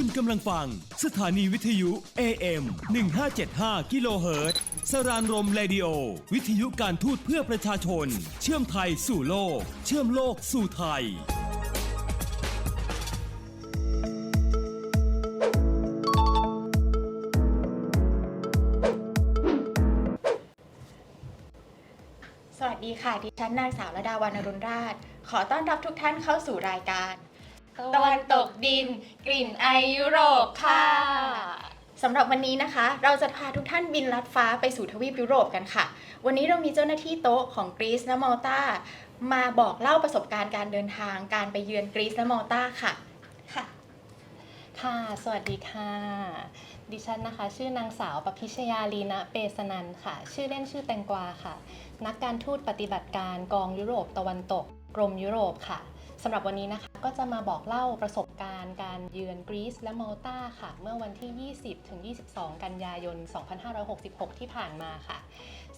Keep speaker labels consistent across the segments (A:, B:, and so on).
A: คุณกำลังฟัง สถานีวิทยุ AM 1575กิโลเฮิรตซ์สรานรมเรดิโอ วิทยุการทูตเพื่อประชาชน เชื่อมไทยสู่โลก เชื่อมโลกสู่ไทย
B: สวัสดีค่ะ ดิฉันนางสาวระดาวันอรุณราช ขอต้อนรับทุกท่านเข้าสู่รายการ ตะวันตกดิน กลิ่นไอยุโรปค่ะสำหรับวันนี้นะคะ เราจะพาทุกท่านบินลัดฟ้าไปสู่ทวีปยุโรปกันค่ะ วันนี้เรามีเจ้าหน้าที่โต๊ะของกรีซและมอลตามาบอกเล่าประสบการณ์การเดินทางการไปเยือนกรีซและมอลตาค่ะค่ะ
C: ค่ะ สวัสดีค่ะ ดิฉันนะคะ ชื่อนางสาวปพิชยาลีนะเปสนันค่ะ ชื่อเล่นชื่อแตงกวาค่ะ นักการทูตปฏิบัติการกองยุโรปตะวันตก กรมยุโรปค่ะ สำหรับวันนี้นะคะก็จะมาบอกเล่าประสบการณ์การเยือนกรีซและมอลตาค่ะ เมื่อวันที่ 20 ถึง 22 กันยายน 2566 ที่ผ่านมาค่ะ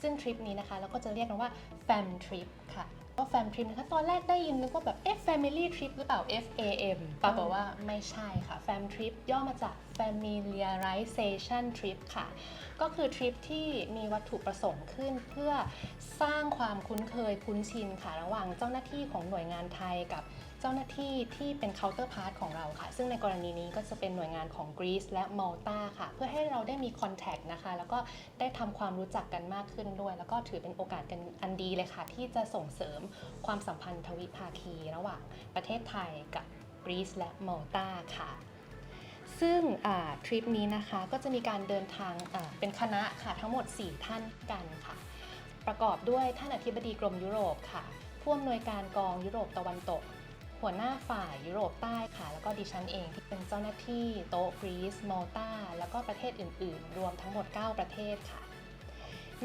C: ซึ่งทริปนี้นะคะเราก็จะเรียกกันว่า Fam Trip ค่ะก็ Fam Trip นะคะตอนแรกได้ยินนึกว่าแบบเอ๊ะ Family Trip หรือเปล่า F A M ปรากฏว่าไม่ใช่ค่ะ Fam Trip ย่อมาจาก Familiarization Trip ค่ะ ก็คือทริปที่มีวัตถุประสงค์ขึ้นเพื่อสร้างความคุ้นเคยคุ้นชินค่ะ ระหว่างเจ้าหน้าที่ของหน่วยงานไทยกับ เจ้าหน้าที่ที่เป็น counterpart ของเราค่ะ ซึ่งในกรณีนี้ก็จะเป็นหน่วยงานของกรีซและมัลตาค่ะ เพื่อให้เราได้มี contact นะคะ แล้วก็ได้ทำความรู้จักกันมากขึ้นด้วย แล้วก็ถือเป็นโอกาสกันอันดีเลยค่ะ ที่จะส่งเสริมความสัมพันธ์ทวิภาคี ระหว่างประเทศไทยกับกรีซและมัลตาค่ะซึ่งทริปนี้นะคะก็จะมีการเดินทางเป็นคณะค่ะทั้งหมด 4 ท่านกันค่ะ ประกอบด้วยท่านอธิบดีกรมยุโรปค่ะผู้อำนวยการกองยุโรปตะวันตก หัวหน้าฝ่ายยุโรปใต้ค่ะ แล้วก็ดิฉันเองที่เป็นเจ้าหน้าที่โต๊ะกรีซมอลตาแล้วก็ประเทศอื่น ๆ รวมทั้งหมด 9 ประเทศค่ะ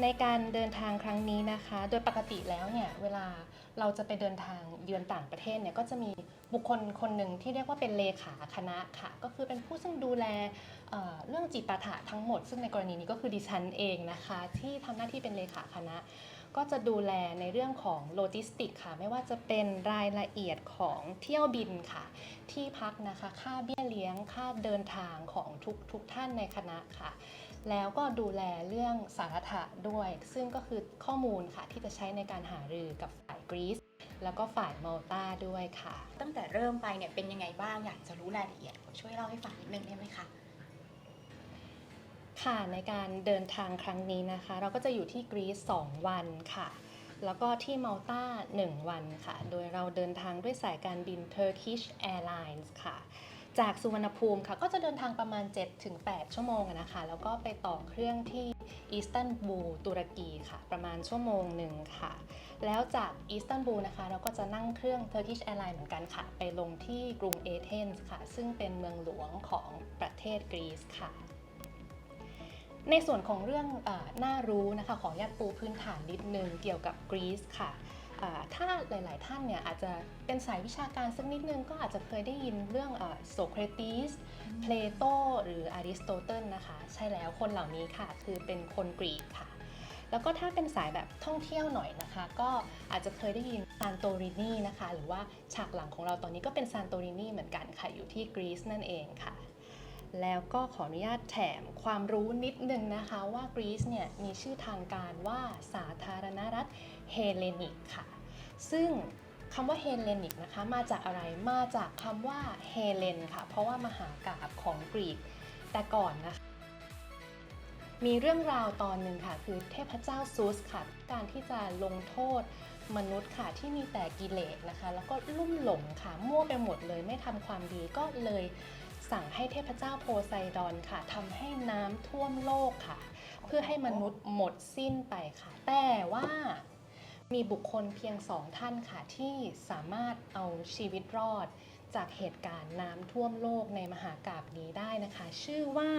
C: ในการเดินทางครั้งนี้นะคะ โดยปกติแล้วเนี่ยเวลาเราจะไปเดินทางเยือนต่างประเทศเนี่ยก็จะมีบุคคลคนหนึ่งที่เรียกว่าเป็นเลขาคณะค่ะ ก็คือเป็นผู้ซึ่งดูแลเเรื่องจิปาถะทั้งหมด ซึ่งในกรณีนี้ก็คือดิฉันเองนะคะ ที่ทำหน้าที่เป็นเลขาคณะ ก็จะดูแลในเรื่องของโลจิสติกค่ะ ไม่ว่าจะเป็นรายละเอียดของเที่ยวบินค่ะ ที่พักนะคะ ค่าเบี้ยเลี้ยง ค่าเดินทางของทุกทุกท่านในคณะค่ะ แล้วก็ดูแลเรื่องสารณะด้วย ซึ่งก็คือข้อมูลค่ะที่จะใช้ในการหารือกับฝ่ายกรีซแล้วก็ฝ่ายมัลตาด้วยค่ะ
B: ตั้งแต่เริ่มไปเนี่ยเป็นยังไงบ้างอยากจะรู้รายละเอียดช่วยเล่าให้ฟังนิดนึงได้ไหมคะ
C: ค่ะในการเดินทางครั้งนี้นะคะ เราก็จะอยู่ที่กรีซ2วันค่ะ แล้วก็ที่มัลตา1 วันค่ะ โดยเราเดินทางด้วยสายการบิน Turkish Airlines ค่ะ จากสุวรรณภูมิค่ะ ก็จะเดินทางประมาณ 7-8 ชั่วโมงนะคะ แล้วก็ไปต่อเครื่องที่อิสตันบูลตุรกีค่ะ ประมาณชั่วโมงหนึ่งค่ะ แล้วจากอิสตันบูลนะคะ เราก็จะนั่งเครื่อง Turkish Airlines เหมือนกันค่ะ ไปลงที่กรุงเอเธนส์ค่ะ ซึ่งเป็นเมืองหลวงของประเทศกรีซค่ะ ในส่วนของเรื่องอาน่ารู้นะคะขออนุญาตปูพื้นฐานนิดนึงเกี่ยวกับกรีซค่ะอ่าถ้าหลาย ๆ ท่านเนี่ยอาจจะเป็นสายวิชาการสักนิดนึงก็อาจจะเคยได้ยินเรื่องโซเครติส เพลโต หรืออริสโตเติลนะคะ ใช่แล้วคนเหล่านี้ค่ะ คือเป็นคนกรีกค่ะ แล้วก็ถ้าเป็นสายแบบท่องเที่ยวหน่อยนะคะ ก็อาจจะเคยได้ยินซานโตรินีนะคะ หรือว่าฉากหลังของเราตอนนี้ก็เป็นซานโตรินีเหมือนกันค่ะ อยู่ที่กรีซนั่นเองค่ะ แล้วก็ขออนุญาตแถมความรู้นิดนึงนะคะว่ากรีซเนี่ยมีชื่อทางการว่าสาธารณรัฐเฮเลนิกค่ะ ซึ่งคำว่าเฮเลนิกนะคะมาจากอะไรมาจากคำว่าเฮเลนค่ะ เพราะว่ามหากาบของกรีกแต่ก่อนนะคะมีเรื่องราวตอนหนึ่งค่ะ คือเทพเจ้าซูสค่ะ การที่จะลงโทษมนุษย์ค่ะที่มีแต่กิเลสนะคะ แล้วก็ลุ่มหลงค่ะ มั่วไปหมดเลยไม่ทำความดีก็เลย สั่งให้เทพเจ้าโพไซดอนค่ะทำให้น้ำท่วมโลกค่ะ เพื่อให้มนุษย์หมดสิ้นไปค่ะ แต่ว่ามีบุคคลเพียงสองท่านค่ะ ที่สามารถเอาชีวิตรอด จากเหตุการณ์น้ำท่วมโลกในมหากาบนี้ได้นะคะ ชื่อว่า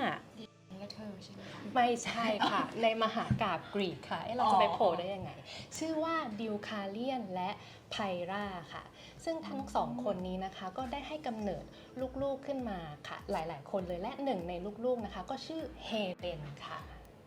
B: และเธอใช่ไหมคะ
C: ไม่ใช่ค่ะ ในมหากาบกรีกค่ะเอ๊ะเราจะไปโผล่ได้ยังไง ชื่อว่าดิวคาเลียนและไพราค่ะ ซึ่งทั้งสองคนนี้นะคะก็ได้ให้กำเนิดลูกๆขึ้นมาค่ะ หลายๆ คนเลยและหนึ่งในลูกๆนะคะ ก็ชื่อเฮเลนค่ะ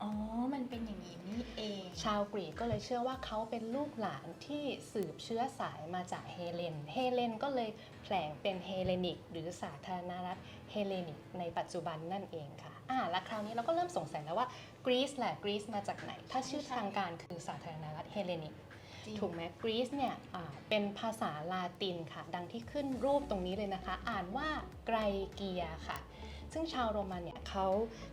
B: อ๋อ มันเป็นอย่างนี้นี่เอง
C: ชาวกรีกก็เลยเชื่อว่าเขาเป็นลูกหลานที่สืบเชื้อสายมาจากเฮเลน เฮเลนก็เลยแผลงเป็นเฮเลนิก หรือสาธารณรัฐเฮเลนิกในปัจจุบันนั่นเองค่ะ อ่าและคราวนี้เราก็เริ่มสงสัยแล้วว่ากรีซแหละกรีซมาจากไหน ถ้าชื่อทางการคือสาธารณรัฐเฮเลนิก
B: จริง
C: ถูกไหมกรีซเนี่ยเป็นภาษาลาตินค่ะ ดังที่ขึ้นรูปตรงนี้เลยนะคะ อ่านว่าไกรเกียค่ะ ซึ่งชาวโรมันเนี่ยเขา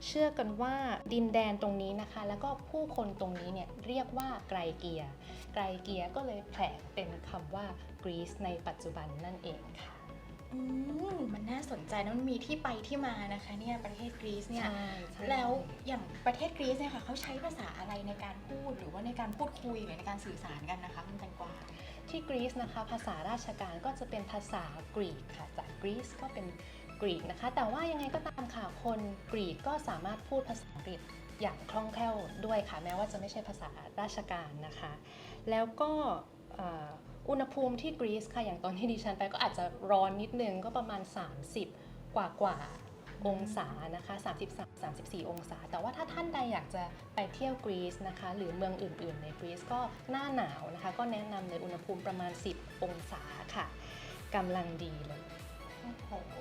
C: เชื่อกันว่าดินแดนตรงนี้นะคะ แล้วก็ผู้คนตรงนี้เนี่ยเรียกว่าไกรเกียไกรเกียก็เลยแผลเป็นคำว่ากรีซในปัจจุบันนั่นเองค่ะ
B: อืมมันน่าสนใจนะมันมีที่ไปที่มานะคะเนี่ยประเทศกรีซเนี่ย
C: ใช่ใช่
B: แล้วอย่างประเทศกรีซเนี่ยค่ะเขาใช้ภาษาอะไรในการพูดหรือว่าในการพูดคุยหรือในการสื่อสารกันนะคะคุณแตงกวา
C: ที่กรีซนะคะ ภาษาราชการก็จะเป็นภาษากรีกค่ะ จากกรีซก็เป็นกรีกนะคะ แต่ว่ายังไงก็ตามค่ะคนกรีกก็สามารถพูดภาษาอังกฤษอย่างคล่องแคล่วด้วยค่ะ แม้ว่าจะไม่ใช่ภาษาราชการนะคะ แล้วก็เอุณหภูมิที่กรีซค่ะอย่างตอนที่ดิฉันไปก็อาจจะร้อนนิดนึงก็ประมาณ 30 กว่ากว่าองศานะคะ 33-34 องศา แต่ว่าถ้าท่านใดอยากจะไปเที่ยวกรีซนะคะ หรือเมืองอื่น ๆ ในกรีซก็หน้าหนาวนะคะ ก็แนะนำเลยอุณหภูมิประมาณ 10 องศาค่ะกำลังดีเลย
B: โอ้โห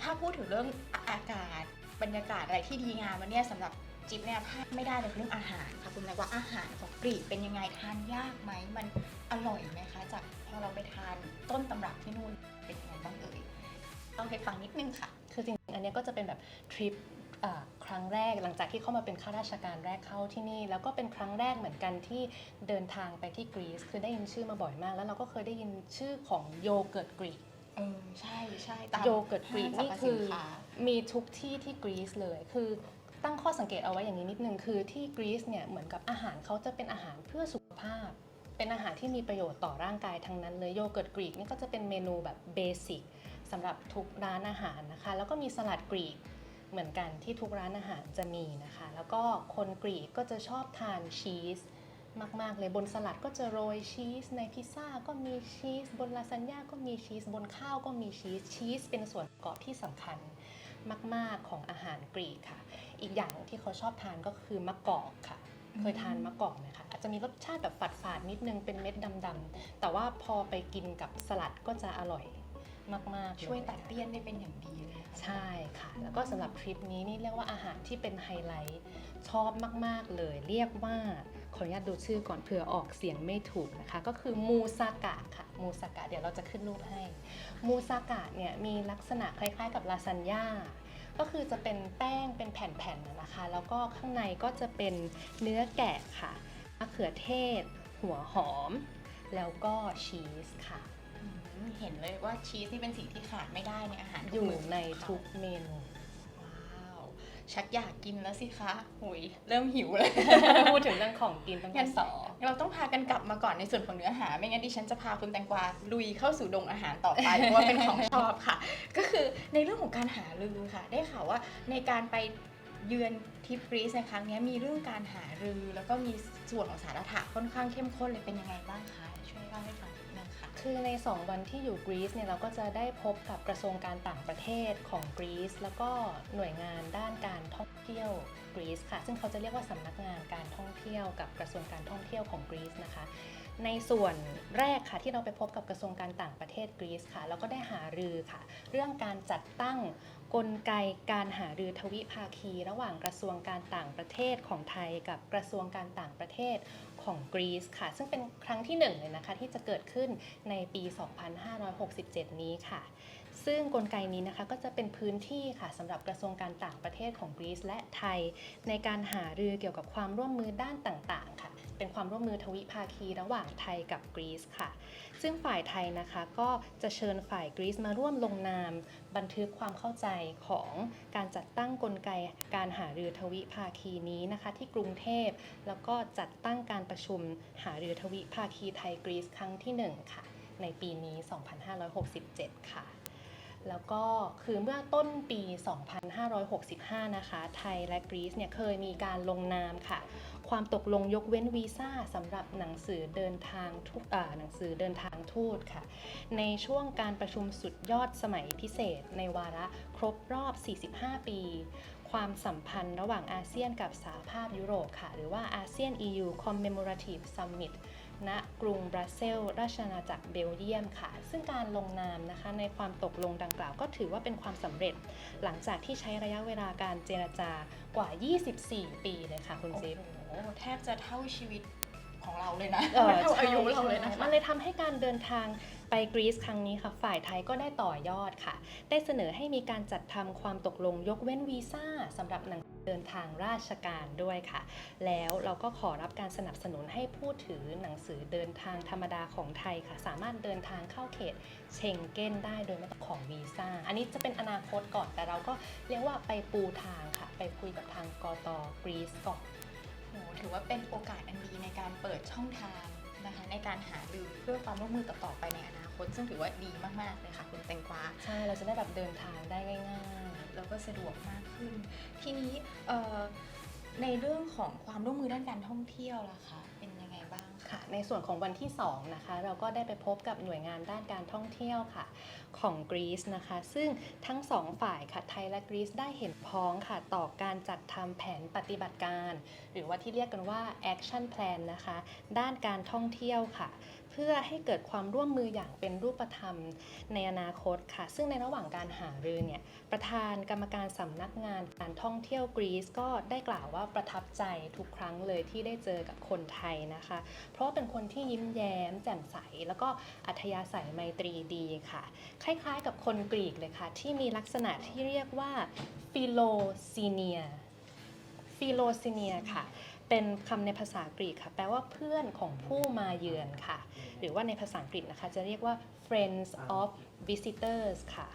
B: ถ้าพูดถึงเรื่องอากาศ บรรยากาศอะไรที่ดีงามวันนี้สำหรับจิ๊บเนี่ยพลาดไม่ได้เลยเรื่องอาหารค่ะคุณแม่ว่าอาหารของกรีกเป็นยังไงทานยากไหมมัน อร่อยไหมคะจากพอเราไปทานต้นตำรับที่นู่นเป็นยังไงบ้างเอ่ยต้องให้ฟังนิดนึงค่ะ
C: คือจริงๆอันเนี้ยก็จะเป็นแบบทริปอ่าครั้งแรกหลังจากที่เข้ามาเป็นข้าราชการแรกเข้าที่นี่ แล้วก็เป็นครั้งแรกเหมือนกันที่เดินทางไปที่กรีซคือได้ยินชื่อมาบ่อยมาก แล้วเราก็เคยได้ยินชื่อของโยเกิร์ตกรีก
B: เออใช่ใช่ตาม
C: โยเกิร์ตกรีก
B: ห้าง
C: นี่
B: สรรพ
C: คื
B: สิ
C: อ
B: นค้า
C: มีทุกที่ที่กรีซเลย คือตั้งข้อสังเกตเอาไว้อย่างนี้นิดนึงคือที่กรีซเนี่ยเหมือนกับอาหารเขาจะเป็นอาหารเพื่อสุขภาพ เป็นอาหารที่มีประโยชน์ต่อร่างกายทั้งนั้นเลยโยเกิร์ตกรีกนี่ก็จะเป็นเมนูแบบเบสิกสำหรับทุกร้านอาหารนะคะ แล้วก็มีสลัดกรีกเหมือนกันที่ทุกร้านอาหารจะมีนะคะ แล้วก็คนกรีกก็จะชอบทานชีสมาก ๆ เลยบนสลัดก็จะโรยชีส ในพิซซ่าก็มีชีส บนลาซานญ่าก็มีชีส บนข้าวก็มีชีส ชีสเป็นส่วนประกอบที่สำคัญมาก ๆ ของอาหารกรีกค่ะ อีกอย่างที่เขาชอบทานก็คือมะกอกค่ะ เคยทานมะกอกไหมคะ จจะมีรสชาติแบบฝาดๆนิดนึงเป็นเม็ดดำๆแต่ว่าพอไปกินกับสลัดก็จะอร่อยมากๆ
B: ช่วย
C: เล
B: ตัดเลี่ยนได้เป็นอย่างดีเลยนะคะ
C: ใช่ค่ะ แล้วก็สำหรับทริปนี้นี่เรียกว่าอาหารที่เป็นไฮไลท์ชอบมากๆเลย เรียกว่าขออนุญาตดูชื่อก่อนเผื่อออกเสียงไม่ถูกนะคะ ก็คือมูซากะค่ะมูซากะเดี๋ยวเราจะขึ้นรูปให้มูซากะเนี่ยมีลักษณะคล้ายๆ กับลาซานญ่าก็คือจะเป็นแป้งเป็นแผ่นๆนะนะคะ แล้วก็ข้างในก็จะเป็นเนื้อแกะค่ะมะเขือเทศ หัวหอม แล้วก็ชีสค่ะ
B: อืมเห็นเลยว่าชีสที่เป็นสิ่งที่ขาดไม่ได้ในอาหาร
C: อยู่
B: มื้
C: ใน
B: ของเขา
C: ทุกเมนู
B: ว้าวชักอยากกินแล้วสิคะหุยเริ่มหิวเลย
C: พูดถึงเรื่องของกินตั้ง
B: งั้
C: แต่
B: น
C: สอง
B: เราต้องพากันกลับมาก่อนในส่วนของเนื้อหา ไม่งั้นดิฉันจะพาคุณแตงกวาลุยเข้าสู่ดงอาหารต่อไป เพราะว่าเป็นของชอบค่ะ ก็คือในเรื่องของการหารือค่ะ ได้ข่าวว่าในการไป เยือนทิปกรีซในครั้งนี้มีเรื่องการหารือ แล้วก็มีส่วนของสาระถะค่อนข้างเข้มข้นเลยเป็นยังไงบ้างคะช่วยเล่าให้ฟังนิดนึงค่ะ
C: คือใน 2 วันที่อยู่กรีซเนี่ยเราก็จะได้พบกับกระทรวงการต่างประเทศของกรีซแล้วก็หน่วยงานด้านการท่องเที่ยวกรีซค่ะ ซึ่งเขาจะเรียกว่าสำนักงานการท่องเที่ยวกับกระทรวงการท่องเที่ยวของกรีซนะคะในส่วนแรกค่ะที่เราไปพบกับกระทรวงการต่างประเทศกรีซค่ะแล้วก็ได้หารือค่ะ เรื่องการจัดตั้ง กลไกการหารือทวิภาคี ระหว่างกระทรวงการต่างประเทศของไทยกับกระทรวงการต่างประเทศของกรีซค่ะ ซึ่งเป็นครั้งที่หนึ่งเลยนะคะที่จะเกิดขึ้นในปี 2567 นี้ค่ะ ซึ่งกลไกนี้นะคะก็จะเป็นพื้นที่ค่ะสำหรับกระทรวงการต่างประเทศของกรีซและไทย ในการหารือเกี่ยวกับความร่วมมือด้านต่างๆค่ะ เป็นความร่วมมือทวิภาคีระหว่างไทยกับกรีซค่ะ ซึ่งฝ่ายไทยนะคะก็จะเชิญฝ่ายกรีซมาร่วมลงนาม บันทึกความเข้าใจของการจัดตั้งกลไกการหารือทวิภาคีนี้นะคะที่กรุงเทพ แล้วก็จัดตั้งการประชุมหารือทวิภาคีไทยกรีซครั้งที่หนึ่งค่ะ ในปีนี้ 2567 ค่ะแล้วก็คือเมื่อต้นปี 2565 นะคะ ไทยและกรีซเนี่ยเคยมีการลงนามค่ะ ความตกลงยกเว้นวีซ่าสำหรับหนังสือเดินทางทุกหนังสือเดินทางทูตค่ะ ในช่วงการประชุมสุดยอดสมัยพิเศษ ในวาระครบรอบ 45 ปี ความสัมพันธ์ระหว่างอาเซียนกับสหภาพยุโรปค่ะ หรือว่าอาเซียน EU Commemorative Summit ณกรุงบรัสเซลราชอาณาจักรเบลเยียมค่ะ ซึ่งการลงนามนะคะในความตกลงดังกล่าวก็ถือว่าเป็นความสำเร็จ หลังจากที่ใช้ระยะเวลาการเจรจากว่า 24 ปีเลยค่ะคุณ
B: โอ้
C: จิ๊บ
B: โห แทบจะเท่าชีวิตของเราเลยนะ
C: เออ
B: เท่าอายุ
C: ใช่
B: เราเลยนะ
C: ใช่
B: คะ
C: มันเลยทำให้การเดินทางไปกรีซครั้งนี้ค่ะ ฝ่ายไทยก็ได้ต่อยอดค่ะ ได้เสนอให้มีการจัดทำความตกลงยกเว้นวีซ่าสำหรับหนังเดินทางราชการด้วยค่ะ แล้วเราก็ขอรับการสนับสนุนให้ผู้ถือหนังสือเดินทางธรรมดาของไทยค่ะ สามารถเดินทางเข้าเขตเชงเก้นได้โดยไม่ต้องขอวีซ่า อันนี้จะเป็นอนาคตก่อนแต่เราก็เรียกว่าไปปูทางค่ะ ไปคุยกับทางกตกรีซก่อน
B: โอ้โหถือว่าเป็นโอกาสอันดีในการเปิดช่องทางนะคะ ในการหารือเพื่อความร่วมมือต่อๆไปในอนาคต ซึ่งถือว่าดีมากๆเลยค่ะคุณแตงกวา
C: ใช่เราจะได้แบบเดินทางได้ง่ายๆ
B: แล้วก็สะดวกมากขึ้น ทีนี้เอ่อในเรื่องของความร่วมมือด้านการท่องเที่ยวล่ะคะ
C: ค่ะ ในส่วนของวันที่2นะคะเราก็ได้ไปพบกับหน่วยงานด้านการท่องเที่ยวค่ะของกรีซนะคะ ซึ่งทั้งสองฝ่ายค่ะไทยและกรีซได้เห็นพ้องค่ะต่อการจัดทำแผนปฏิบัติการ หรือว่าที่เรียกกันว่า action plan นะคะ ด้านการท่องเที่ยวค่ะ เพื่อให้เกิดความร่วมมืออย่างเป็นรูปธรรมในอนาคตค่ะ ซึ่งในระหว่างการหารือเนี่ยประธานกรรมการสำนักงานการท่องเที่ยวกรีซก็ได้กล่าวว่าประทับใจทุกครั้งเลยที่ได้เจอกับคนไทยนะคะ เพราะเป็นคนที่ยิ้มแย้ม แจ่มใส แล้วก็อัธยาศัยไมตรีดีค่ะ คล้ายๆ กับคนกรีกเลยค่ะ ที่มีลักษณะที่เรียกว่าฟิโลซีเนียฟิโลซีเนียค่ะ เป็นคำในภาษากรีกค่ะ แปลว่าเพื่อนของผู้มาเยือนค่ะ หรือว่าในภาษาอังกฤษนะคะ จะเรียกว่า friends of visitors ค่ะ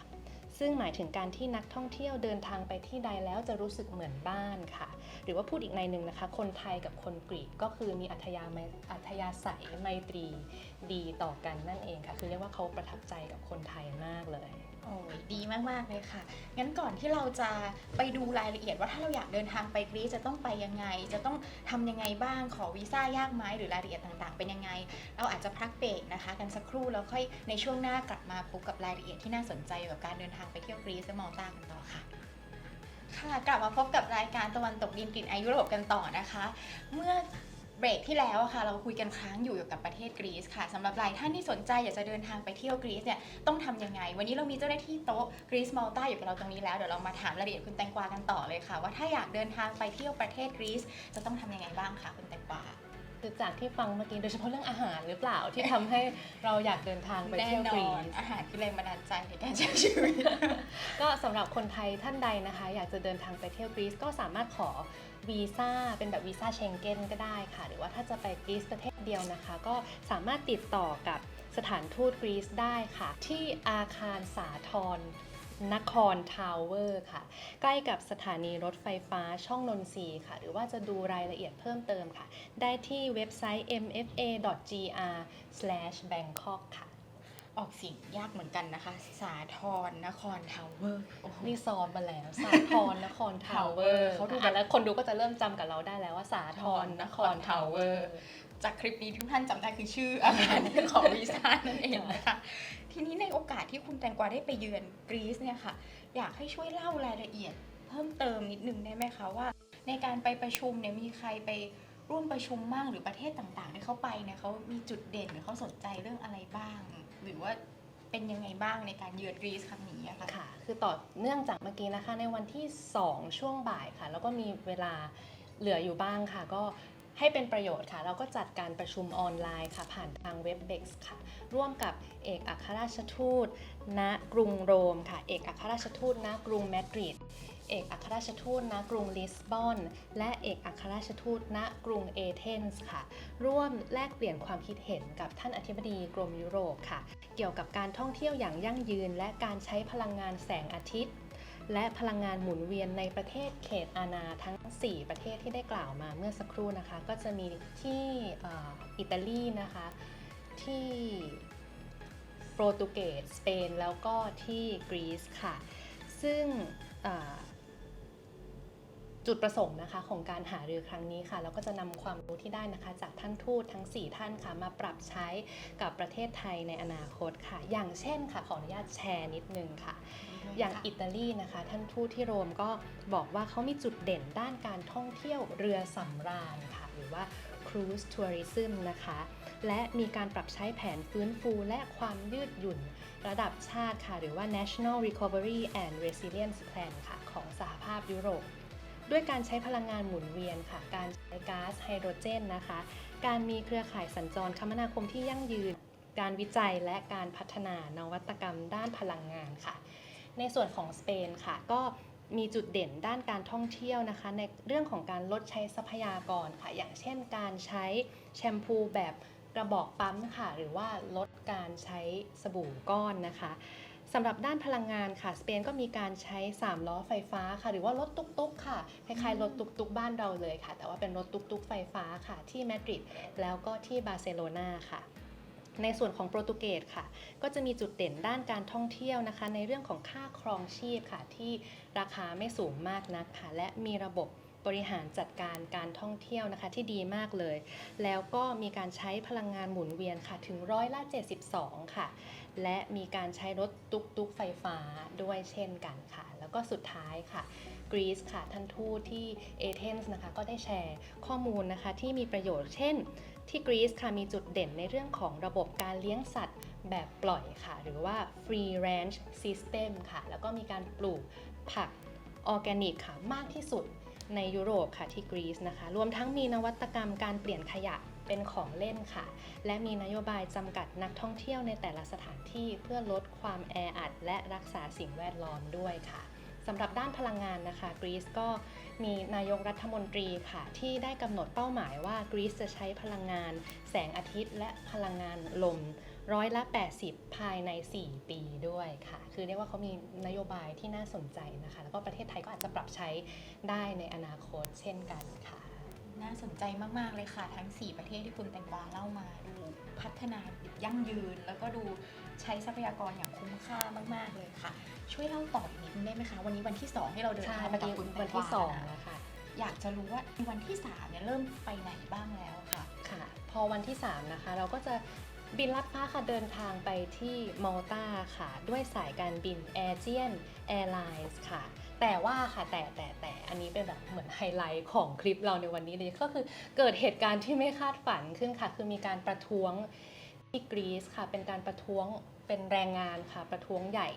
C: ซึ่งหมายถึงการที่นักท่องเที่ยวเดินทางไปที่ใดแล้วจะรู้สึกเหมือนบ้านค่ะ หรือว่าพูดอีกในหนึ่งนะคะ คนไทยกับคนกรีกก็คือมีอัธยาไมอัธยาศัยไมตรีดีต่อกันนั่นเองค่ะ คือเรียกว่าเขาประทับใจกับคนไทยมากเลย
B: โอ้ยดีมากๆเลยค่ะ งั้นก่อนที่เราจะไปดูรายละเอียดว่าถ้าเราอยากเดินทางไปกรีซจะต้องไปยังไง จะต้องทำยังไงบ้าง ขอวีซ่ายากไหมหรือรายละเอียดต่างๆ เป็นยังไง เราอาจจะพักเบรกนะคะ กันสักครู่แล้วค่อยในช่วงหน้ากลับมาพบกับรายละเอียดที่น่าสนใจเกี่ยวกับการเดินทางไปเที่ยวกรีซและมอลตากันต่อค่ะค่ะกลับมาพบกับรายการตะวันตกดินกลิ่นไอยุโรปกันต่อนะคะ เมื่อ เบรกที่แล้วอะค่ะ เราคุยกันค้างอยู่เกี่ยวกับประเทศกรีซค่ะสำหรับหลายท่านที่สนใจอยากจะเดินทางไปเที่ยวกรีซเนี่ยต้องทำยังไง วันนี้เรามีเจ้าหน้าที่โต๊ะกรีซมอลตาอยู่กับเราตรงนี้แล้วเดี๋ยวเรามาถามรายละเอียดคุณแตงกวากันต่อเลยค่ะ ว่าถ้าอยากเดินทางไปเที่ยวประเทศกรีซจะต้องทำยังไงบ้างคะคุณแตงกวา
C: คือจากที่ฟังเมื่อกี้โดยเฉพาะเรื่องอาหารหรือเปล่าที่ทำให้เราอยากเดินทางไป
B: แน่
C: เที่ยวนกรี
B: อน
C: ซ
B: อาหารคือแรงบันดาลใจในการใช้ชีวิต
C: ก็สำหรับคนไทยท่านใดนะคะ อยากจะเดินทางไปเที่ยวกรีซก็สามารถขอ วีซ่าเป็นแบบวีซ่าเชงเก้นก็ได้ค่ะ หรือว่าถ้าจะไปกรีซประเทศเดียวนะคะ ก็สามารถติดต่อกับสถานทูตกรีซได้ค่ะ ที่อาคารสาทรนครทาวเวอร์ค่ะ ใกล้กับสถานีรถไฟฟ้าช่องนนทรีค่ะ หรือว่าจะดูรายละเอียดเพิ่มเติมค่ะ ได้ที่เว็บไซต์ mfa.gr/bangkok ค่ะ
B: ออกเสียงยากเหมือนกันนะคะ สาทรนครทาวเวอร์โอ้โห
C: นี่ซ้อมมาแล้ว สาทรนครทาวเวอ
B: Tower
C: ร์
B: เขา
C: เขา
B: ดู
C: ดู
B: แบบ
C: แล้วคนดูก็จะเริ่มจำกับเราได้แล้วว่าสาทรนครทาวเวอร์
B: จากคลิปนี้ทุกท่านจำได้คือชื่ออาคารของวีซ่านั่นเองนะคะ ทีนี้ในโอกาสที่คุณแตงกวาได้ไปเยือนกรีซเนี่ยค่ะ อยากให้ช่วยเล่ารายละเอียด เพิ่มเติมนิดนึงได้ไหมคะว่า ในการไปประชุมเนี่ยมีใครไปร่วมประชุมบ้างหรือประเทศต่างๆที่เขาไปเนี่ยเขามีจุดเด่นหรือเขาสนใจเรื่องอะไรบ้าง หรือว่าเป็นยังไงบ้างในการเยือนกรีซครั้งนี้อะค่ะ
C: ค่ะ คือต่อเนื่องจากเมื่อกี้นะคะ ในวันที่ 2 ช่วงบ่ายค่ะ แล้วก็มีเวลาเหลืออยู่บ้างค่ะ ก็ให้เป็นประโยชน์ค่ะ เราก็จัดการประชุมออนไลน์ค่ะ ผ่านทาง WebEx ค่ะ ร่วมกับเอกอัครราชทูต ณ กรุงโรมค่ะ เอกอัครราชทูต ณ กรุงมาดริด เอกอัครราชทูตณกรุงลิสบอน และเอกอัครราชทูตณกรุงเอเธนส์ค่ะ ร่วมแลกเปลี่ยนความคิดเห็นกับท่านอธิบดีกรมยุโรปค่ะ เกี่ยวกับการท่องเที่ยวอย่างยั่งยืน และการใช้พลังงานแสงอาทิตย์ และพลังงานหมุนเวียนในประเทศเขตอาณาทั้ง 4 ประเทศที่ได้กล่าวมาเมื่อสักครู่นะคะ ก็จะมีที่อ,อิตาลีนะคะ ที่โปรตุเกสสเปนแล้วก็ที่กรีซค่ะ ซึ่ง จุดประสงค์นะคะของการหารือครั้งนี้ค่ะเราก็จะนำความรู้ที่ได้นะคะ จากท่านทูตทั้ง 4 ท่านค่ะ มาปรับใช้กับประเทศไทยในอนาคตค่ะ อย่างเช่นค่ะขออนุญาตแชร์นิดนึงค่ะ
B: ดเลย
C: อย่าง
B: ค่ะ
C: อิตาลีนะคะ ท่านทูตที่โรมก็บอกว่าเขามีจุดเด่นด้านการท่องเที่ยวเรือสำราญค่ะ หรือว่า cruise tourism นะคะ และมีการปรับใช้แผนฟื้นฟูและความยืดหยุ่นระดับชาติค่ะ หรือว่า National Recovery and Resilience Plan ค่ะ ของสหภาพยุโรป ด้วยการใช้พลังงานหมุนเวียนค่ะ การใช้ก๊าซไฮโดรเจนนะคะ การมีเครือข่ายสัญจรคมนาคมที่ยั่งยืน การวิจัยและการพัฒนานวัตกรรมด้านพลังงานค่ะ ในส่วนของสเปนค่ะ ก็มีจุดเด่นด้านการท่องเที่ยวนะคะ ในเรื่องของการลดใช้ทรัพยากรค่ะ อย่างเช่น การใช้แชมพูแบบกระบอกปั๊มค่ะ หรือว่าลดการใช้สบู่ก้อนนะคะ สำหรับด้านพลังงานค่ะ สเปนก็มีการใช้ 3 ล้อไฟฟ้าค่ะ หรือว่ารถตุ๊กๆค่ะ คล้ายๆรถตุ๊กๆบ้านเราเลยค่ะ แต่ว่าเป็นรถตุ๊กๆไฟฟ้าค่ะ ที่มาดริดแล้วก็ที่บาร์เซโลนาค่ะในส่วนของโปรตุเกสค่ะ ก็จะมีจุดเด่นด้านการท่องเที่ยวนะคะ ในเรื่องของค่าครองชีพค่ะ ที่ราคาไม่สูงมากนักค่ะ และมีระบบบริหารจัดการการท่องเที่ยวนะคะที่ดีมากเลย แล้วก็มีการใช้พลังงานหมุนเวียนค่ะถึงร้อยละ 72 ค่ะ และมีการใช้รถตุกตุกไฟฟ้าด้วยเช่นกันค่ะ แล้วก็สุดท้ายค่ะกรีซค่ะท่านทูตที่เอเธนส์นะคะก็ได้แชร์ข้อมูลนะคะที่มีประโยชน์เช่น ที่กรีซค่ะมีจุดเด่นในเรื่องของระบบการเลี้ยงสัตว์แบบปล่อยค่ะ หรือว่า free range system ค่ะ แล้วก็มีการปลูกผักออร์แกนิกค่ะมากที่สุดในยุโรปค่ะที่กรีซนะคะ รวมทั้งมีนวัตกรรมการเปลี่ยนขยะ เป็นของเล่นค่ะ และมีนโยบายจำกัดนักท่องเที่ยวในแต่ละสถานที่เพื่อลดความแออัด และรักษาสิ่งแวดล้อมด้วยค่ะสำหรับด้านพลังงานนะคะกรีซก็มีนายกรัฐมนตรีค่ะ ที่ได้กำหนดเป้าหมายว่ากรีซจะใช้พลังงาน แสงอาทิตย์ และพลังงานลมร้อยละ 80 ภายใน 4 ปีด้วยค่ะ คือเรียกว่าเขามีนโยบายที่น่าสนใจนะคะ แล้วก็ประเทศไทยก็อาจจะปรับใช้ได้ในอนาคตเช่นกันค่ะ
B: น่าสนใจมาก ๆ เลยค่ะ ทั้ง 4 ประเทศที่คุณแตงกวาเล่ามาดูพัฒนายั่งยืน แล้วก็ดูใช้ทรัพยากรอย่างคุ้มค่ามากๆเลยค่ะ ช่วยเล่าต่ออีกนิดนึงได้ไหมคะ วันนี้วันที่ 2 ที่เราเดิน
C: ใช่
B: ทาง
C: เมื่
B: มา
C: อ
B: กับ
C: กี้
B: คุณแต
C: วัน
B: งก
C: ที่
B: วา
C: สอง
B: นะ
C: แล้วค่ะ
B: อยากจะรู้ว่าในวันที่3เนี่ยเริ่มไปไหนบ้างแล้วค่ะ
C: ค่ะ พอวันที่ 3 นะคะ เราก็จะบินลัดฟ้าค่ะเดินทางไปที่มอลตาค่ะ ด้วยสายการบิน a i r a n Airlines ค่ะ แต่ว่าค่ะแต่แต่แต่อันนี้เป็นแบบเหมือนไฮไลท์ของคลิปเราในวันนี้เลยก็คือเกิดเหตุการณ์ที่ไม่คาดฝันขึ้นค่ะ คือมีการประท้วงที่กรีซค่ะ เป็นการประท้วงเป็นแรงงานค่ะ ประท้วงใหญ่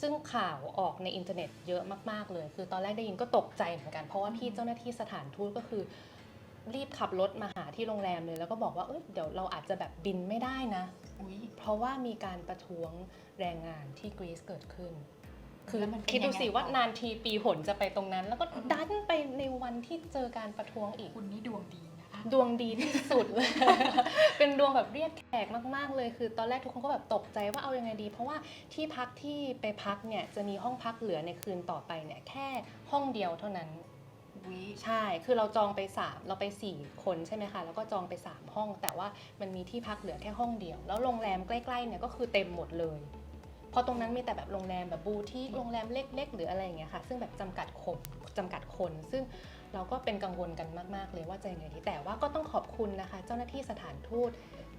C: ซึ่งข่าวออกในอินเทอร์เน็ตเยอะมากๆเลย คือตอนแรกได้ยินก็ตกใจเหมือนกันเพราะว่าพี่เจ้าหน้าที่สถานทูตก็คือรีบขับรถมาหาที่โรงแรมเลย แล้วก็บอกว่าเอ้ยเดี๋ยวเราอาจจะแบบบินไม่ได้นะ เพราะว่ามีการประท้วงแรงงานที่กรีซเกิดขึ้น คือ
B: แล้วมันเป็น
C: คิดดูสิ
B: ยังไง
C: ว่า
B: ต่อ
C: นานทีปีหนจะไปตรงนั้น แล้วก็ดันไปในวันที่เจอการประท้วงอีก
B: คุณนี่ดวงดีนะคะ
C: ดวงดีที่สุดเลย เป็นดวงแบบเรียกแขกมาก ๆ เลย คือตอนแรกทุกคนก็แบบตกใจว่าเอายังไงดี เพราะว่าที่พักที่ไปพักเนี่ยจะมีห้องพักเหลือในคืนต่อไปเนี่ยแค่ห้องเดียวเท่านั้น
B: อุ้ย
C: ใช่ คือเราจองไป 3 เราไป 4 คนใช่ไหมคะ แล้วก็จองไป 3 ห้อง แต่ว่ามันมีที่พักเหลือแค่ห้องเดียว แล้วโรงแรมใกล้ๆเนี่ยก็คือเต็มหมดเลยเพราะตรงนั้นมีแต่แบบโรงแรมแบบบูติกโรงแรมเล็ก ๆ หรืออะไรอย่างเงี้ยค่ะ ซึ่งแบบจำกัดคนจำกัดคน ซึ่งเราก็เป็นกังวลกันมากๆ เลยว่าจะยังไงดีแต่ว่าก็ต้องขอบคุณนะคะ เจ้าหน้าที่สถานทูต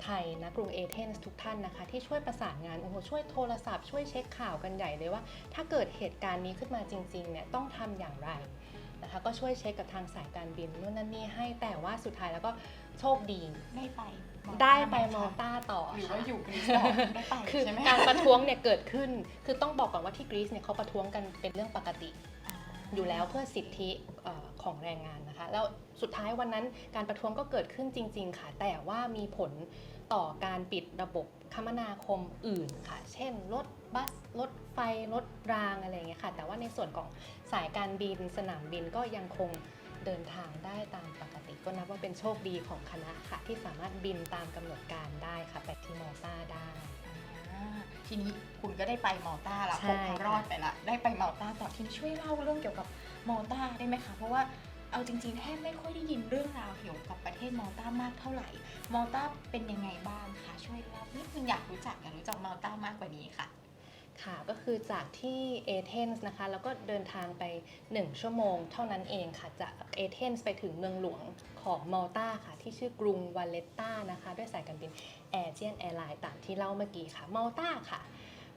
C: ไทยนะกรุงเอเธนส์ทุกท่านนะคะ ที่ช่วยประสานงานโอ้โหช่วยโทรศัพท์ช่วยเช็คข่าวกันใหญ่เลยว่า ถ้าเกิดเหตุการณ์นี้ขึ้นมาจริงๆเนี่ยต้องทำอย่างไรนะคะก็ช่วยเช็คกับทางสายการบินนู่นนั่นนี่ให้แต่ว่าสุดท้ายแล้วก็ โชคดี
B: ได้ไปมอลต้า
C: ได้ไป
B: ห
C: มอล
B: คะ
C: ตาต่อ
B: หรือ
C: ค่ะ
B: ว่าอยู่กรีซต่อได้ไป
C: คือ
B: ใช่ไหม
C: การประท้วงเนี่ยเกิดขึ้น คือต้องบอกก่อนว่าที่กรีซเนี่ยเขาประท้วงกันเป็นเรื่องปกติาอยู่แล้วเพื่อสิทธิเอ่อของแรงงานนะคะ แล้วสุดท้ายวันนั้นการประท้วงก็เกิดขึ้นจริง ๆ ค่ะ แต่ว่ามีผลต่อการปิดระบบคมนาคมอื่นค่ะ เช่น รถบัส รถไฟ รถรางอะไรอย่างเงี้ยค่ะ แต่ว่าในส่วนของสายการบินสนามบินก็ยังคง เดินทางได้ตามปกติ ก็นับว่าเป็นโชคดีของคณะค่ะ ที่สามารถบินตามกำหนดการได้ค่ะไปที่มอลตาได้
B: อ่าทีนี้คุณก็ได้ไปมอลตาละ
C: ใช่
B: พบเขารอดไปละ ได้ไปมอลตาต่อทีนี้ช่วยเล่าเรื่องเกี่ยวกับมอลตาได้ไหมคะ เพราะว่าเอาจริงๆแทบไม่ค่อยได้ยินเรื่องราวเกี่ยวกับประเทศมอลตามากเท่าไหร่ มอลตาเป็นยังไงบ้างคะ ช่วย คื
C: อจากที่เอเธนส์นะคะแล้วก็เดินทางไป 1 ชั่วโมง เท่านั้นเองค่ะจากเอเธนส์ไปถึงเมืองหลวงของมอลตาค่ะ ที่ชื่อกรุงวาเลตตานะคะด้วยสายการบินแอร์เจียนแอร์ไลน์ตามที่เล่าเมื่อกี้ค่ะมอลตาค่ะ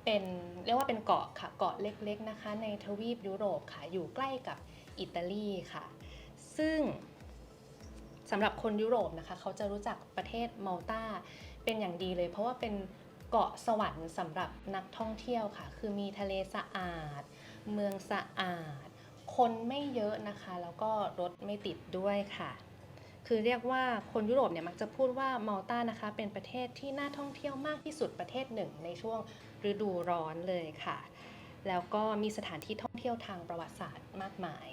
C: เป็นเรียกว่าเป็นเกาะค่ะเกาะเล็กๆนะคะ ในทวีปยุโรปค่ะอยู่ใกล้กับอิตาลีค่ะ ซึ่งสำหรับคนยุโรปนะคะ เขาจะรู้จักประเทศมัลตาเป็นอย่างดีเลย เพราะว่าเป็น เกาะสวรรค์สำหรับนักท่องเที่ยวค่ะ คือมีทะเลสะอาด เมืองสะอาด คนไม่เยอะนะคะ แล้วก็รถไม่ติดด้วยค่ะ คือเรียกว่าคนยุโรปเนี่ยมักจะพูดว่ามัลตานะคะ เป็นประเทศที่น่าท่องเที่ยวมากที่สุดประเทศหนึ่งในช่วงฤดูร้อนเลยค่ะ แล้วก็มีสถานที่ท่องเที่ยวทางประวัติศาสตร์มากมาย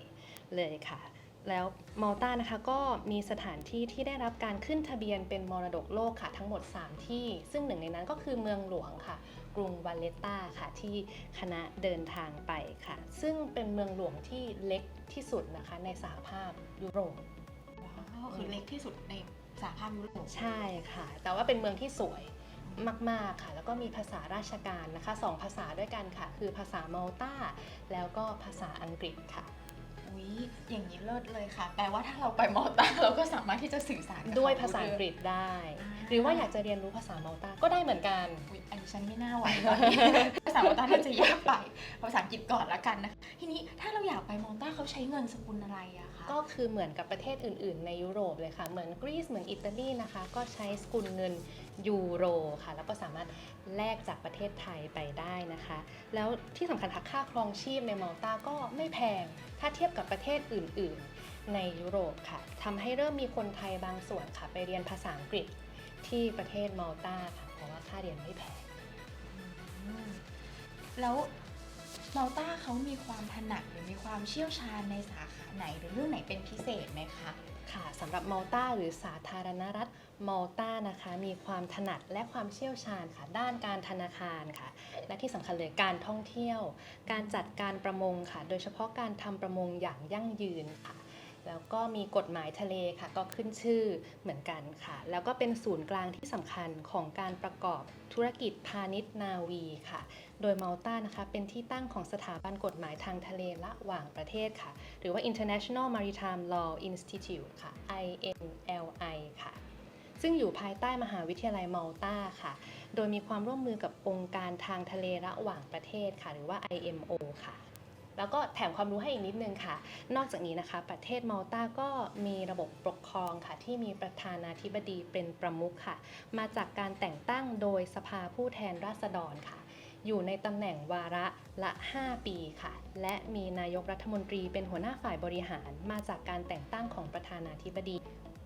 C: เลยค่ะ แล้วมัลตานะคะก็มีสถานที่ที่ได้รับการขึ้นทะเบียนเป็นมรดกโลกค่ะทั้งหมด 3 ที่ ซึ่งหนึ่งในนั้นก็คือเมืองหลวงค่ะ กรุงวาเลตตาค่ะที่คณะเดินทางไปค่ะ ซึ่งเป็นเมืองหลวงที่เล็กที่สุดนะคะในสหภาพยุโรป
B: ว้าวคือเล็กที่สุดในสหภาพยุโรป
C: ใช่ค่ะ แต่ว่าเป็นเมืองที่สวยมาก ๆ ค่ะ แล้วก็มีภาษาราชการนะคะสองภาษาด้วยกันค่ะ คือภาษามัลตาแล้วก็ภาษาอังกฤษค่ะ
B: อุ๊ยอย่างนี้เลิศเลยค่ะ แปลว่าถ้าเราไปมอลตาเราก็สามารถที่จะสื่อสารกับ
C: ด้วย
B: เข
C: ภาษาอังกฤษได้
B: อ่า
C: หรือว่าอยากจะเรียนรู้ภาษามัลตาก็ได้เหมือนกัน
B: อุ๊ยอันนี้ฉันไม่น่าไหวตอนนี้ ภาษามอลตาน่าจะยากไปภาษาอังกฤษก่อนละกันนะทีนี้ถ้าเราอยากไปมอลตาเขาใช้เงินสกุลอะไรอะคะ
C: ก็คือเหมือนกับประเทศอื่น ๆ ในยุโรปเลยค่ะ เหมือนกรีซเหมือนอิตาลีนะคะ ก็ใช้สกุลเงินยูโรค่ะ แล้วก็สามารถแลกจากประเทศไทยไปได้นะคะ แล้วที่สำคัญค่ะค่าครองชีพในมัลตาก็ไม่แพงถ้าเทียบกับประเทศอื่น ๆ ในยุโรปค่ะทำให้เริ่มมีคนไทยบางส่วนค่ะ ไปเรียนภาษาอังกฤษ ที่ประเทศมัลตาค่ะเพราะว่าค่าเรียนไม่แพง
B: อืมแล้วมอลตาเขามีความถนัดหรือมีความเชี่ยวชาญในสาขาไหนหรือเรื่องไหนเป็นพิเศษไหมคะ
C: ค่ะสำหรับมัลตาหรือสาธารณรัฐมัลตานะคะ มีความถนัดและความเชี่ยวชาญค่ะ ด้านการธนาคารค่ะ และที่สำคัญเลยการท่องเที่ยว การจัดการประมงค่ะ โดยเฉพาะการทำประมงอย่างยั่งยืนค่ะ แล้วก็มีกฎหมายทะเลค่ะ ก็ขึ้นชื่อเหมือนกันค่ะ แล้วก็เป็นศูนย์กลางที่สำคัญของการประกอบธุรกิจพาณิชย์นาวีค่ะ โดยมัลตานะคะ เป็นที่ตั้งของสถาบันกฎหมายทางทะเลระหว่างประเทศค่ะ หรือว่า International Maritime Law Institute ค่ะ IMLI ค่ะซึ่งอยู่ภายใต้มหาวิทยาลัยมัลตาค่ะ โดยมีความร่วมมือกับองค์การทางทะเลระหว่างประเทศค่ะ หรือว่า IMO ค่ะ แล้วก็แถมความรู้ให้อีกนิดนึงค่ะ นอกจากนี้นะคะ ประเทศมัลตาก็มีระบบปกครองค่ะ ที่มีประธานาธิบดีเป็นประมุขค่ะ มาจากการแต่งตั้งโดยสภาผู้แทนราษฎรค่ะ อยู่ในตำแหน่งวาระละ 5 ปีค่ะ และมีนายกรัฐมนตรีเป็นหัวหน้าฝ่ายบริหาร มาจากการแต่งตั้งของประธานาธิบดี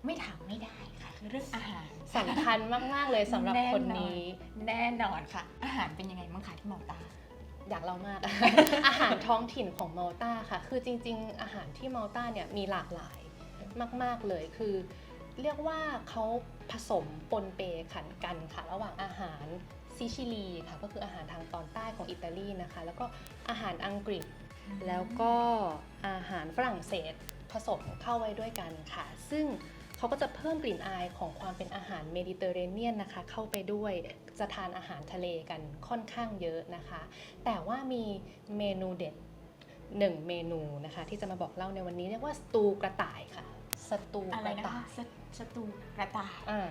B: ไม่ถามไม่ได้ค่ะคือเรื่องอาหาร
C: สำคัญมาก ๆ เลยสำหรับคนนี้
B: แน่นอนค่ะ อาหารเป็นยังไงบ้างคะที่มอลตา
C: อยากเล่ามาก อาหารท้องถิ่นของมัลตาค่ะ คือจริง ๆ อาหารที่มัลตาเนี่ยมีหลากหลายมาก ๆเลยคือ เรียกว่าเขาผสมปนเปขันกันค่ะ ระหว่างอาหารซิชิลีค่ะก็คืออาหารทางตอนใต้ของอิตาลีนะคะ แล้วก็อาหารอังกฤษ แล้วก็อาหารฝรั่งเศสผสมเข้าไว้ด้วยกันค่ะ ซึ่ง เขาก็จะเพิ่มกลิ่นอายของความเป็นอาหารเมดิเตอร์เรเนียนนะคะ เข้าไปด้วยจะทานอาหารทะเลกันค่อนข้างเยอะนะคะ แต่ว่ามีเมนูเด็ดหนึ่งเมนูนะคะ ที่จะมาบอกเล่าในวันนี้เรียกว่าสตูกระต่ายค่ะสตู
B: อะไร
C: กระ
B: นะ
C: ต่า
B: คะ
C: ย
B: สสตูกระต่าย
C: อ่า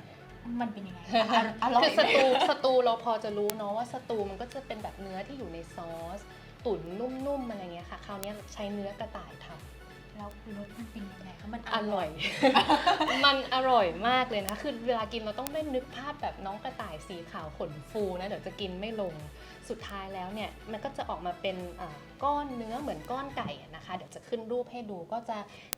B: มันเป็นยังไงคะอร่อย
C: คือส
B: ไหม
C: ตูสตูเราพอจะรู้เนาะว่าสตูมันก็จะเป็นแบบเนื้อที่อยู่ในซอส ตุ๋นนุ่มๆอะไรเงี้ยค่ะ คราวนี้ใช้เนื้อกระต่ายทำ
B: แล้วรสมันเป็นยังไงคะมัน
C: อร่อย มันอร่อยมากเลยนะ คือเวลากินเราต้องไม่นึกภาพแบบน้องกระต่ายสีขาวขนฟูนะ เดี๋ยวจะกินไม่ลง สุดท้ายแล้วเนี่ย มันก็จะออกมาเป็นอ่าก้อนเนื้อเหมือนก้อนไก่อะนะคะ เดี๋ยวจะขึ้นรูปให้ดูก็จะ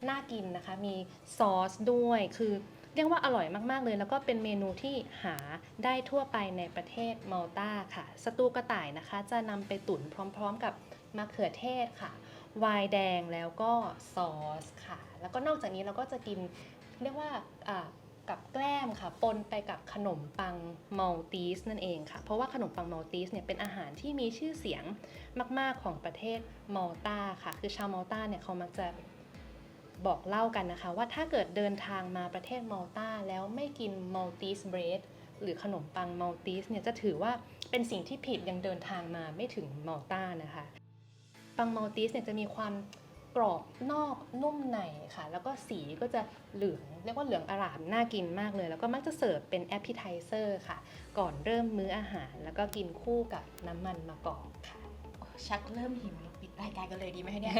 C: น่ากินนะคะ มีซอสด้วย คือเรียกว่าอร่อยมาก ๆ เลย แล้วก็เป็นเมนูที่หาได้ทั่วไปในประเทศมัลตาค่ะ สตูกระต่ายนะคะ จะนำไปตุ๋นพร้อม ๆ กับมะเขือเทศค่ะ ไวน์แดงแล้วก็ซอสค่ะ แล้วก็นอกจากนี้เราก็จะกินเรียกว่ากับแกล้มค่ะ ปนไปกับขนมปังมัลติสนั่นเองค่ะ เพราะว่าขนมปังมัลติสเนี่ยเป็นอาหารที่มีชื่อเสียงมาก ๆ ของประเทศมัลตาค่ะ คือชาวมัลตาเนี่ยเขามักจะบอกเล่ากันนะคะ ว่าถ้าเกิดเดินทางมาประเทศมัลตาแล้วไม่กินมัลติสเบรดหรือขนมปังมัลติสเนี่ยจะถือว่าเป็นสิ่งที่ผิดยังเดินทางมาไม่ถึงมัลตานะคะ ปังมัลติสเนี่ยจะมีความกรอบนอกนุ่มในค่ะ แล้วก็สีก็จะเหลืองเรียกว่าเหลืองอร่ามน่ากินมากเลย แล้วก็มักจะเสิร์ฟเป็นแอปเปิลไทเซอร์ค่ะ ก่อนเริ่มมื้ออาหาร แล้วก็กินคู่กับน้ำมันมะกอกค่ะ
B: ชักเริ่มหิวเราปิดรายการกันเลยดีไหมคะเนี่ย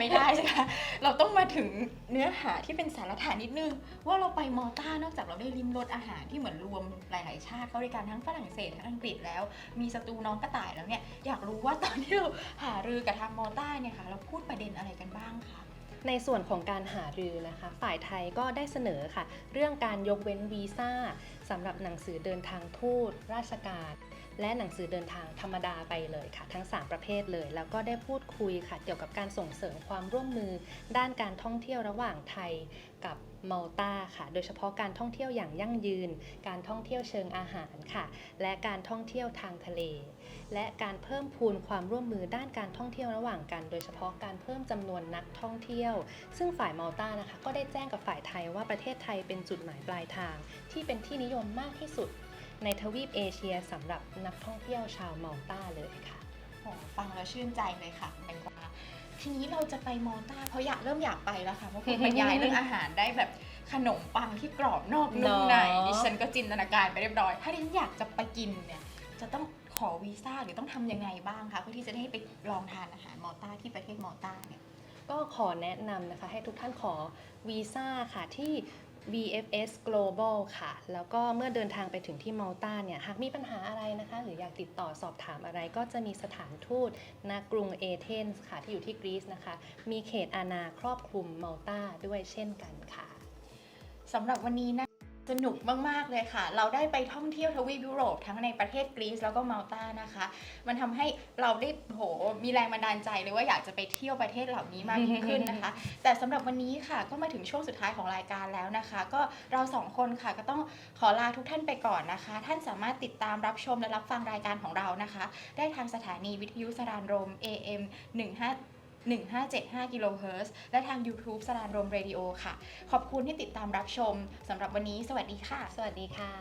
B: ไม่ได้ใช่ไหมคะเราต้องมาถึงเนื้อหาที่เป็นสาระฐานนิดนึง ว่าเราไปมอลต้านอกจากเราได้ริมรสอาหารที่เหมือนรวมหลาย ๆ ชาติเข้าด้วยกันทั้งฝรั่งเศสทั้งอังกฤษแล้ว มีสตูน้องกระต่ายแล้วเนี่ยอยากรู้ว่าตอนที่เราหารือกับทางมอลต้าเนี่ยค่ะ เราพูดประเด็นอะไรกันบ้างคะ
C: ในส่วนของการหารือนะคะ ฝ่ายไทยก็ได้เสนอค่ะ เรื่องการยกเว้นวีซ่าสำหรับหนังสือเดินทางทูตราชการ และหนังสือเดินทางธรรมดาไปเลยค่ะ ทั้ง 3 ประเภทเลย แล้วก็ได้พูดคุยค่ะ เกี่ยวกับการส่งเสริมความร่วมมือ ด้านการท่องเที่ยวระหว่างไทยกับมัลตาค่ะ โดยเฉพาะการท่องเที่ยวอย่างยั่งยืน การท่องเที่ยวเชิงอาหารค่ะ และการท่องเที่ยวทางทะเล และการเพิ่มพูนความร่วมมือด้านการท่องเที่ยวระหว่างกัน โดยเฉพาะการเพิ่มจำนวนนักท่องเที่ยว ซึ่งฝ่ายมัลตานะคะ ก็ได้แจ้งกับฝ่ายไทยว่าประเทศไทยเป็นจุดหมายปลายทาง ที่เป็นที่นิยมมากที่สุด ในทวีปเอเชียสำหรับนักท่องเที่ยวชาวมัลตาเลยค่ะ
B: โอ้ฟังแล้วชื่นใจเลยค่ะแตงกวาทีนี้เราจะไปมอลต้าเพราะอยากเริ่มอยากไปแล้วค่ะเพราะคุณบรรยายเรื่องอาหารได้แบบขนมปังที่กรอบนอกนุ่มใน
C: เนอะ
B: ดิฉันก็จินตนาการไปเรียบร้อย ถ้าดิฉันอยากจะไปกินเนี่ยจะต้องขอวีซ่าหรือต้องทำยังไงบ้างคะเพื่อที่จะได้ไปลองทานอาหารมอลต้าที่ประเทศมอลต้าเนี่ย
C: ก็ขอแนะนำนะคะให้ทุกท่านขอวีซ่าค่ะที่ VFS Global ค่ะ แล้วก็เมื่อเดินทางไปถึงที่มาลตาเนี่ย หากมีปัญหาอะไรนะคะ หรืออยากติดต่อสอบถามอะไร ก็จะมีสถานทูตณกรุงเอเธนส์ค่ะ ที่อยู่ที่กรีซนะคะ มีเขตอาณาครอบคลุมมาลตาด้วยเช่นกันค่ะ
B: สำหรับวันนี้นะ สนุกมาก ๆ เลยค่ะ เราได้ไปท่องเที่ยวทวีปยุโรปทั้งในประเทศกรีซแล้วก็มาลตานะคะ มันทำให้เราได้โหมีแรงบันดาลใจเลยว่าอยากจะไปเที่ยวประเทศเหล่านี้มากยิ่งขึ้นนะคะ แต่สำหรับวันนี้ค่ะก็มาถึงช่วงสุดท้ายของรายการแล้วนะคะ ก็เราสองคนค่ะก็ต้องขอลาทุกท่านไปก่อนนะคะ ท่านสามารถติดตามรับชมและรับฟังรายการของเรานะคะ ได้ทางสถานีวิทยุสรานรม AM 15 1575กิโลเฮิรตซ์และทาง YouTube สรานรมเรดิโอค่ะ ขอบคุณที่ติดตามรับชมสำหรับวันนี้ สวัสดีค่ะ
C: สวัสดีค่ะ